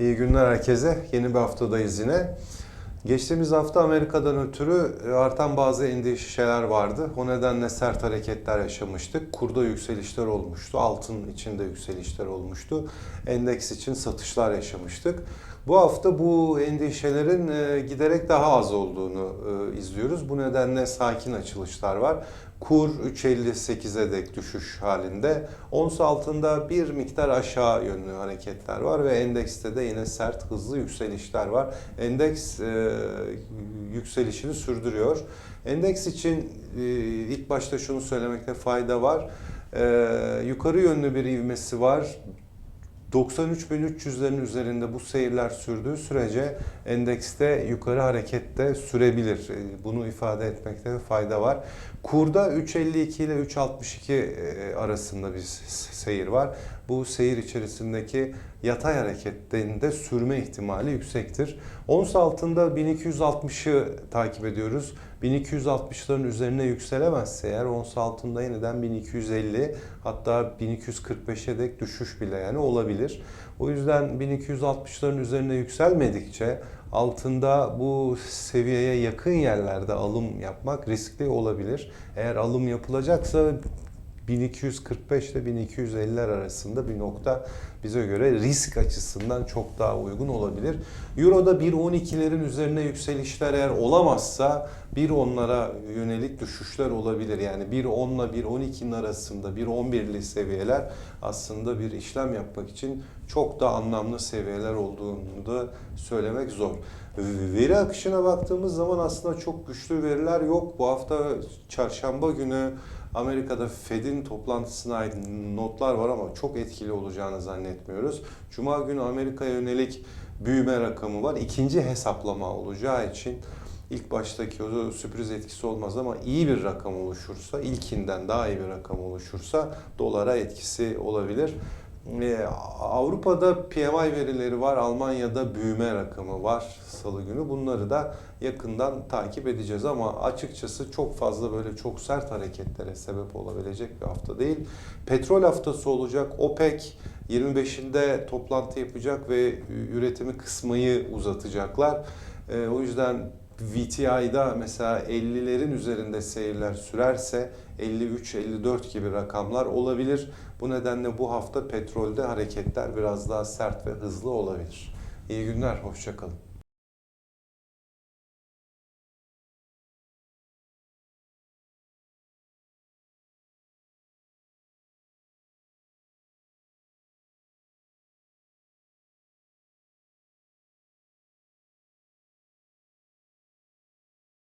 İyi günler herkese. Yeni bir haftadayız yine. Geçtiğimiz hafta Amerika'dan ötürü e, artan bazı endişeler vardı. O nedenle sert hareketler yaşamıştık. Kurda yükselişler olmuştu. Altın içinde yükselişler olmuştu. Endeks için satışlar yaşamıştık. Bu hafta bu endişelerin e, giderek daha az olduğunu e, izliyoruz. Bu nedenle sakin açılışlar var. Kur 3.58'e dek düşüş halinde. Ons altında bir miktar aşağı yönlü hareketler var ve endekste de yine sert hızlı yükselişler var. Endeks e, yükselişini sürdürüyor. Endeks için e, ilk başta şunu söylemekte fayda var. E, yukarı yönlü bir ivmesi var. 93.300'lerin üzerinde bu seyirler sürdüğü sürece endekste yukarı harekette sürebilir. E, Bunu ifade etmekte fayda var. Kurda 3.52 ile 3.62 e, arasında bir seyir var. Bu seyir içerisindeki yatay hareketinde sürme ihtimali yüksektir. Ons altında 1260'ı takip ediyoruz. 1260'ların üzerine yükselemezse eğer ons altında yeniden 1250 hatta 1245'e dek düşüş bile yani olabilir. O yüzden 1260'ların üzerine yükselmedikçe altında bu seviyeye yakın yerlerde alım yapmak riskli olabilir. Eğer alım yapılacaksa 1245 ile 1250'ler arasında bir nokta bize göre risk açısından çok daha uygun olabilir. Euro'da 1.12'lerin üzerine yükselişler eğer olamazsa 1.10'lara yönelik düşüşler olabilir. Yani 1.10 ile 1.12'nin arasında 1.11'li seviyeler aslında bir işlem yapmak için çok da anlamlı seviyeler olduğunu da söylemek zor. Veri akışına baktığımız zaman aslında çok güçlü veriler yok. Bu hafta çarşamba günü Amerika'da Fed'in toplantısına ait notlar var ama çok etkili olacağını zannetmiyoruz. Cuma günü Amerika'ya yönelik büyüme rakamı var. İkinci hesaplama olacağı için ilk baştaki o sürpriz etkisi olmaz ama iyi bir rakam oluşursa, ilkinden daha iyi bir rakam oluşursa dolara etkisi olabilir. Ee, Avrupa'da PMI verileri var, Almanya'da büyüme rakamı var salı günü. Bunları da yakından takip edeceğiz ama açıkçası çok fazla böyle çok sert hareketlere sebep olabilecek bir hafta değil. Petrol haftası olacak. OPEC 25'inde toplantı yapacak ve üretimi kısmayı uzatacaklar. Ee, o yüzden VTI'da mesela 50'lerin üzerinde seyirler sürerse 53-54 gibi rakamlar olabilir. Bu nedenle bu hafta petrolde hareketler biraz daha sert ve hızlı olabilir. İyi günler, hoşçakalın.